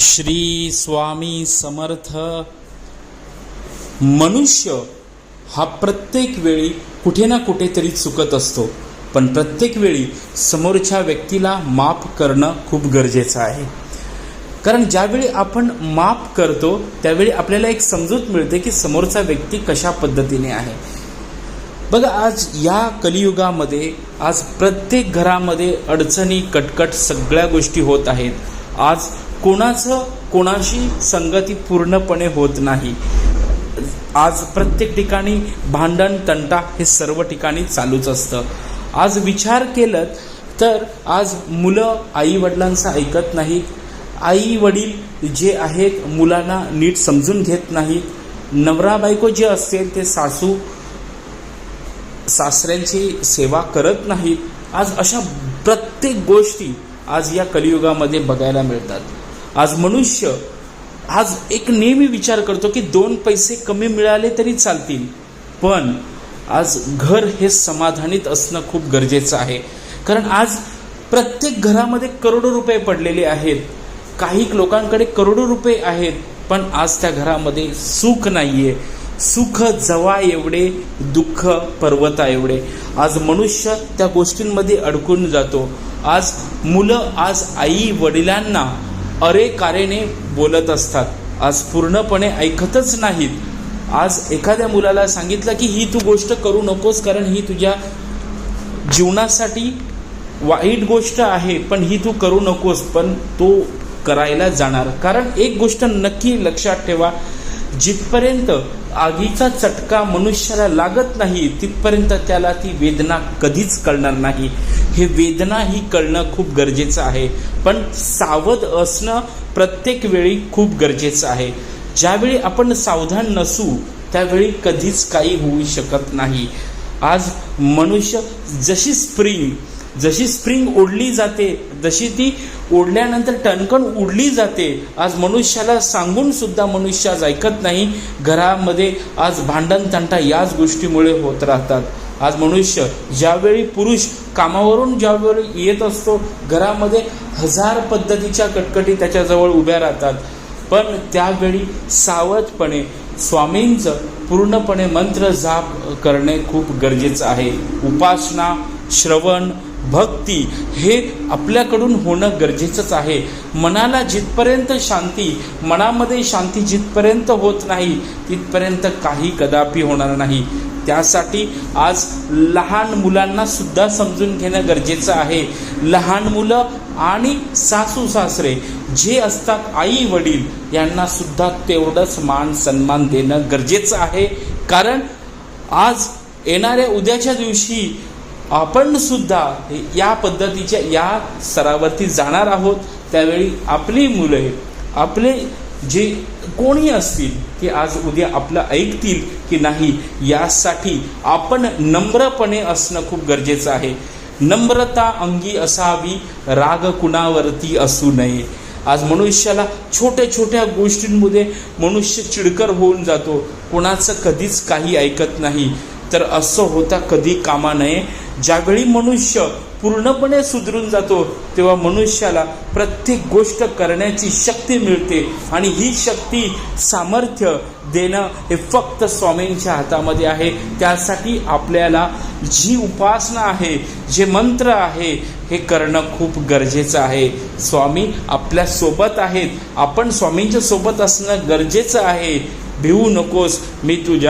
श्री स्वामी समर्थ. मनुष्य हा प्रत्येक वेळी कुठे ना कुठेतरी चुकत असतो. पण प्रत्येक वेळी समोरच्या व्यक्तीला माफ करणं खूप गरजेचं आहे. कारण ज्यावेळी आपण माफ करतो त्यावेळी आपल्याला एक समजूत मिळते की समोरचा व्यक्ती कशा पद्धतीने आहे. बघा आज या कलियुगामध्ये आज प्रत्येक घरामध्ये अडचणी कटकट सगळ्या गोष्टी होत आहेत. आज कोणाचं कोणाशी संगती पूर्णपणे होत नाही. आज प्रत्येक ठिकाणी भांडण तंटा हे सर्व ठिकाणी चालूच असतं. आज विचार केलं तर आज मुलं आई वडिलांचं ऐकत नाहीत. आई वडील जे आहेत मुलांना नीट समजून घेत नाहीत. नवरा बायको जे असतील ते सासू सासऱ्यांची सेवा करत नाहीत. आज अशा प्रत्येक गोष्टी आज या कलियुगामध्ये बघायला मिळतात. आज मनुष्य आज एक नेहमी विचार करतो की दोन पैसे कमी मिळाले तरी चालतील. पण आज घर हे समाधानीत असणं खूप गरजेचं आहे. कारण आज प्रत्येक घरामध्ये करोडो रुपये पडलेले आहेत. काही लोकांकडे करोडो रुपये आहेत पण आज त्या घरामध्ये सुख नाहीये. सुख जवा एवढे दुःख पर्वता एवढे. आज मनुष्य त्या गोष्टींमध्ये अडकून जातो. आज मुलं आज आई वडिलांना अरे कारेने बोलत असतात. आज पूर्णपणे ऐकतच नाहीत. आज एखाद्या मुलाला सांगितलं की ही तू गोष्ट करू नकोस कारण ही तुझ्या जीवनासाठी वाईट गोष्ट आहे पण ही तू करू नकोस पण तो करायला जाणार. कारण एक गोष्ट नक्की लक्षात ठेवा जिथपर्यंत आगीचा चटका मनुष्याला लागत नाही तिथपर्यंत त्याला ती वेदना कधीच कळणार नाही. हे वेदना ही कळणं खूप गरजेचं आहे. पण सावध असणं प्रत्येक वेळी खूप गरजेचं आहे. ज्यावेळी आपण सावधान नसू त्यावेळी कधीच काही होऊ शकत नाही. आज मनुष्य जशी स्प्रिंग जशी स्प्रिंग ओढली जाते जशी ती ओढल्यानंतर टणकण उडली जाते आज मनुष्याला सांगून सुद्धा मनुष्य आज ऐकत नाही. घरामध्ये आज भांडण तंटा याच गोष्टीमुळे होत राहतात. आज मनुष्य ज्यावेळी पुरुष कामावरून ज्यावेळी येत असतो घरामध्ये हजार पद्धतीच्या कटकटी त्याच्याजवळ उभ्या राहतात. पण त्यावेळी सावधपणे स्वामींचं पूर्णपणे मंत्र जाप करणे खूप गरजेचं आहे. उपासना श्रवण भक्ती हे आपल्याकडून होणं गरजेचंच आहे. मनाला जिथपर्यंत शांती मनामध्ये शांती जिथपर्यंत होत नाही तिथपर्यंत काही कदापि होणार नाही. त्यासाठी आज लहान मुलांना सुद्धा समजून घेणं गरजेचं आहे. लहान मुलं आणि सासू सासरे जे असतात आई वडील यांना सुद्धा तेवढंच मान सन्मान देणं गरजेचं आहे. कारण आज येणाऱ्या उद्याच्या दिवशी आपण सुद्धा या पद्धतीच्या या स्तरावरती जाणार आहोत. त्यावेळी आपली मुले आपले जे कोणी असतील ते आज उद्या आपलं ऐकतील की नाही यासाठी आपण नम्रपणे असणं खूप गरजेचं आहे. नम्रता अंगी असावी राग कुणावरती असू नये. आज मनुष्याला छोट्या छोट्या गोष्टींमध्ये मनुष्य चिडकर होऊन जातो. कोणाचं कधीच काही ऐकत नाही. तर असं होता कधी कामा नये. ज्यावेळी मनुष्य पूर्णपणे सुधरून जातो तेव्हा मनुष्याला प्रत्येक गोष्ट करण्याची शक्ती मिळते. आणि ही शक्ती सामर्थ्य देणं हे फक्त स्वामींच्या हातामध्ये आहे. त्यासाठी आपल्याला जी उपासना आहे जे मंत्र आहे हे करणं खूप गरजेचं आहे. स्वामी आपल्यासोबत आहेत. आपण स्वामींच्या सोबत असणं गरजेचं आहे. भिवू नकोस मी तुझ्या